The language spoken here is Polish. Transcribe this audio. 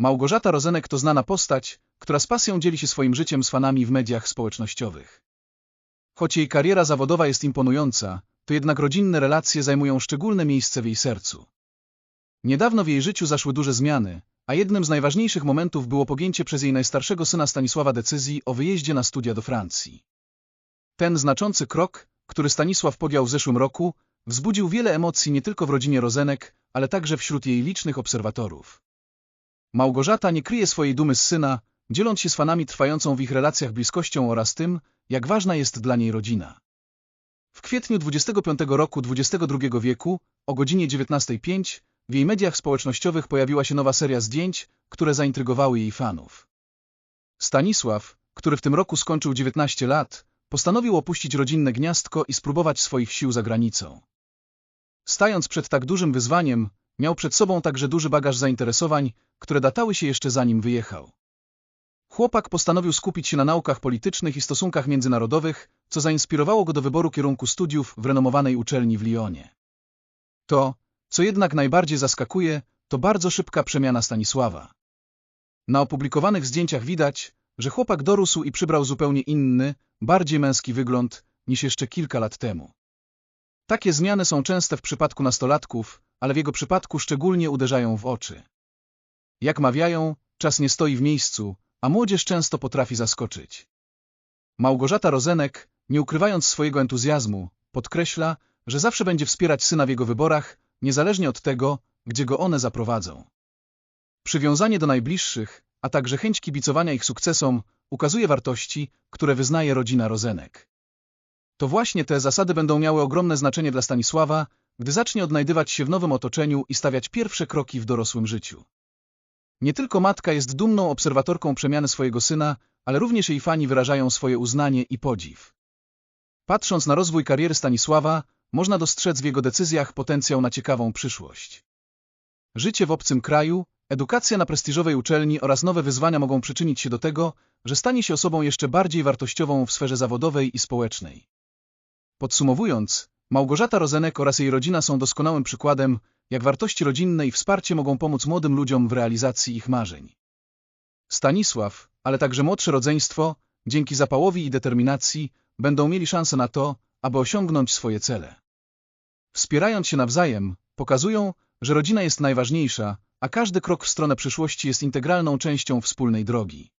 Małgorzata Rozenek to znana postać, która z pasją dzieli się swoim życiem z fanami w mediach społecznościowych. Choć jej kariera zawodowa jest imponująca, to jednak rodzinne relacje zajmują szczególne miejsce w jej sercu. Niedawno w jej życiu zaszły duże zmiany, a jednym z najważniejszych momentów było pogięcie przez jej najstarszego syna Stanisława decyzji o wyjeździe na studia do Francji. Ten znaczący krok, który Stanisław podjął w zeszłym roku, wzbudził wiele emocji nie tylko w rodzinie Rozenek, ale także wśród jej licznych obserwatorów. Małgorzata nie kryje swojej dumy z syna, dzieląc się z fanami trwającą w ich relacjach bliskością oraz tym, jak ważna jest dla niej rodzina. W kwietniu 25 roku XXI wieku, o godzinie 19.05, w jej mediach społecznościowych pojawiła się nowa seria zdjęć, które zaintrygowały jej fanów. Stanisław, który w tym roku skończył 19 lat, postanowił opuścić rodzinne gniazdko i spróbować swoich sił za granicą. Stając przed tak dużym wyzwaniem, miał przed sobą także duży bagaż zainteresowań, które datały się jeszcze zanim wyjechał. Chłopak postanowił skupić się na naukach politycznych i stosunkach międzynarodowych, co zainspirowało go do wyboru kierunku studiów w renomowanej uczelni w Lyonie. To, co jednak najbardziej zaskakuje, to bardzo szybka przemiana Stanisława. Na opublikowanych zdjęciach widać, że chłopak dorósł i przybrał zupełnie inny, bardziej męski wygląd niż jeszcze kilka lat temu. Takie zmiany są częste w przypadku nastolatków, ale w jego przypadku szczególnie uderzają w oczy. Jak mawiają, czas nie stoi w miejscu, a młodzież często potrafi zaskoczyć. Małgorzata Rozenek, nie ukrywając swojego entuzjazmu, podkreśla, że zawsze będzie wspierać syna w jego wyborach, niezależnie od tego, gdzie go one zaprowadzą. Przywiązanie do najbliższych, a także chęć kibicowania ich sukcesom ukazuje wartości, które wyznaje rodzina Rozenek. To właśnie te zasady będą miały ogromne znaczenie dla Stanisława, gdy zacznie odnajdywać się w nowym otoczeniu i stawiać pierwsze kroki w dorosłym życiu. Nie tylko matka jest dumną obserwatorką przemiany swojego syna, ale również jej fani wyrażają swoje uznanie i podziw. Patrząc na rozwój kariery Stanisława, można dostrzec w jego decyzjach potencjał na ciekawą przyszłość. Życie w obcym kraju, edukacja na prestiżowej uczelni oraz nowe wyzwania mogą przyczynić się do tego, że stanie się osobą jeszcze bardziej wartościową w sferze zawodowej i społecznej. Podsumowując, Małgorzata Rozenek oraz jej rodzina są doskonałym przykładem, jak wartości rodzinne i wsparcie mogą pomóc młodym ludziom w realizacji ich marzeń. Stanisław, ale także młodsze rodzeństwo, dzięki zapałowi i determinacji, będą mieli szansę na to, aby osiągnąć swoje cele. Wspierając się nawzajem, pokazują, że rodzina jest najważniejsza, a każdy krok w stronę przyszłości jest integralną częścią wspólnej drogi.